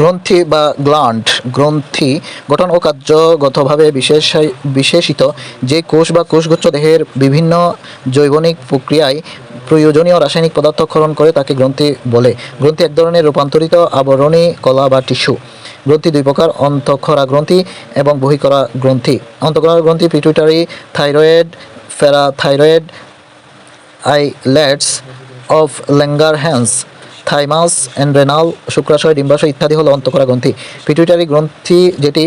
গ্রন্থি বা গ্ল্যান্ড গ্রন্থি গঠন ও কার্যগতভাবে বিশেষ বিশেষিত। যে কোষ বা কোষগুচ্ছ দেহের বিভিন্ন জৈবনিক প্রক্রিয়ায় প্রয়োজনীয় রাসায়নিক পদার্থ ক্ষরণ করে তাকে গ্রন্থি বলে। গ্রন্থি এক ধরনের রূপান্তরিত আবরণী কলা বা টিস্যু। গ্রন্থি দুই প্রকার অন্তঃক্ষরা গ্রন্থি এবং বহিকরা গ্রন্থি। অন্তঃক্ষরা গ্রন্থি pituitary, thyroid, parathyroid, islets of Langerhans thymus adrenal শুক্রাশয়, ডিম্বাশয় ইত্যাদি হলো অন্তঃকরা গ্রন্থি। পিটুইটারি গ্রন্থি যেটি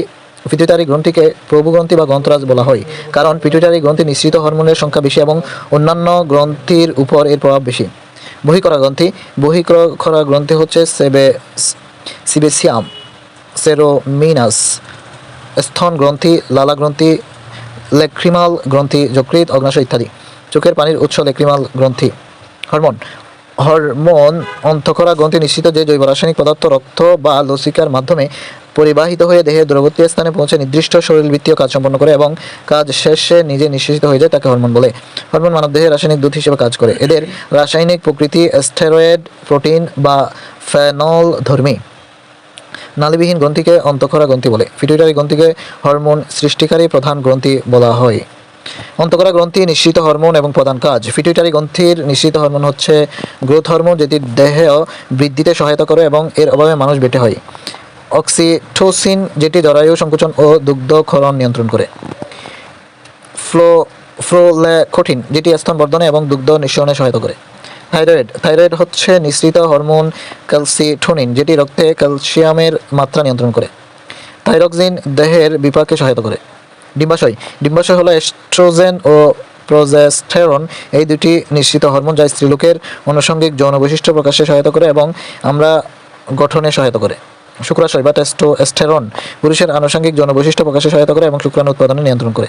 পিটুইটারি গ্রন্থিকে প্রভুগ্রন্থি বা গ্রন্থরাজ বলা হয়। কারণ পিটুইটারি গ্রন্থি নিঃসৃত হরমোনের সংখ্যা বেশি এবং অন্যান্য গ্রন্থির উপর এর প্রভাব বেশি। বহিকরা গ্রন্থি বহিকরা গ্রন্থি হচ্ছে সেবে সিবেসিয়াম, সেরোমিনাস, স্থন গ্রন্থি, লালা গ্রন্থি, লেক্রিমাল গ্রন্থি যকৃত অগ্নাশয় ইত্যাদি। চোখের পানির উৎস লেক্রিমাল গ্রন্থি। হরমোন হরমোন অন্তঃকরা গ্রন্থি নিশ্চিত যে জৈব রাসায়নিক পদার্থ, রক্ত বা লসিকার মাধ্যমে পরিবাহিত হয়ে দেহের দূরবর্তী স্থানে পৌঁছে নির্দিষ্ট শরীরবৃত্তীয় কাজ সম্পন্ন করে এবং কাজ শেষে নিজে নিঃশেষিত হয়ে যায় তাকে হরমোন বলে। হরমোন মানবদেহে রাসায়নিক দূত হিসেবে কাজ করে। এদের রাসায়নিক প্রকৃতি স্টেরয়েড, প্রোটিন বা ফেনল ধর্মী। নালীবিহীন গ্রন্থিকে অন্তঃক্ষরা গ্রন্থি বলে। পিটুইটারি গ্রন্থিকে হরমোন সৃষ্টিকারী প্রধান গ্রন্থি বলা হয়। অন্তঃক্ষরা গ্রন্থি নিঃসৃত হরমোন এবং প্রধান কাজ। পিটুইটারি গ্রন্থির নিঃসৃত হরমোন হচ্ছে গ্রোথ হরমোন যেটি দেহে বৃদ্ধিতে সহায়তা করে এবং এর অভাবে মানুষ বেটে হয়। অক্সিটোসিন যেটি জরায়ু সংকোচন ও দুগ্ধ ক্ষরণ নিয়ন্ত্রণ করে। ফ্লো কঠিন যেটি স্তন বর্ধনে এবং দুগ্ধ নিঃসরণে সহায়তা করে। থাইরয়েড থাইরয়েড হচ্ছে নিঃসৃত হরমোন ক্যালসিটোনিন যেটি রক্তে ক্যালসিয়ামের মাত্রা নিয়ন্ত্রণ করে। থাইরক্সিন দেহের বিপাকে সহায়তা করে। ডিম্বাশয়। ডিম্বাশয় হলো এস্ট্রোজেন ও প্রোজেস্টেরন এই দুটি নিশ্চিত হরমোন যা স্ত্রীলোকের আনুষঙ্গিক যৌন বৈশিষ্ট্য প্রকাশে সহায়তা করে এবং আমরা গঠনে সহায়তা করে। শুক্রাশয় বা টেস্টোস্টেরন পুরুষের আনুষঙ্গিক যৌন বৈশিষ্ট্য প্রকাশে সহায়তা করে এবং শুক্রাণু উৎপাদনে নিয়ন্ত্রণ করে।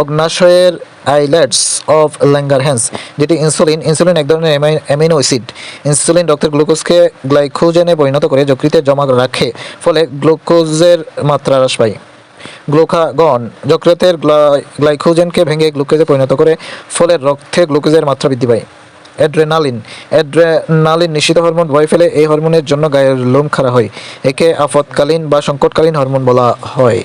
অগ্নাশয়ের আইলেটস অফ ল্যাঙ্গারহ্যান্স যেটি ইনসুলিন ইনসুলিন এক ধরনের অ্যামিনো অ্যাসিড ইনসুলিন রক্তের গ্লুকোজকে গ্লাইকোজেনে পরিণত করে যকৃতে জমা রাখে, ফলে গ্লুকোজের মাত্রা হ্রাস পায়। গ্লুকাগন যকৃতের গ্লাই- গ্লাইকোজেনকে ভেঙে গ্লুকোজে পরিণত করে, ফলে রক্তে গ্লুকোজের মাত্রা বৃদ্ধি পায়। অ্যাড্রেনালিন অ্যাড্রেনালিন নিশ্চিত হরমোন ভয় ফেলে এই হরমোনের জন্য গায়ের লোম খাড়া হয়। একে আপৎকালীন বা সংকটকালীন হরমোন বলা হয়।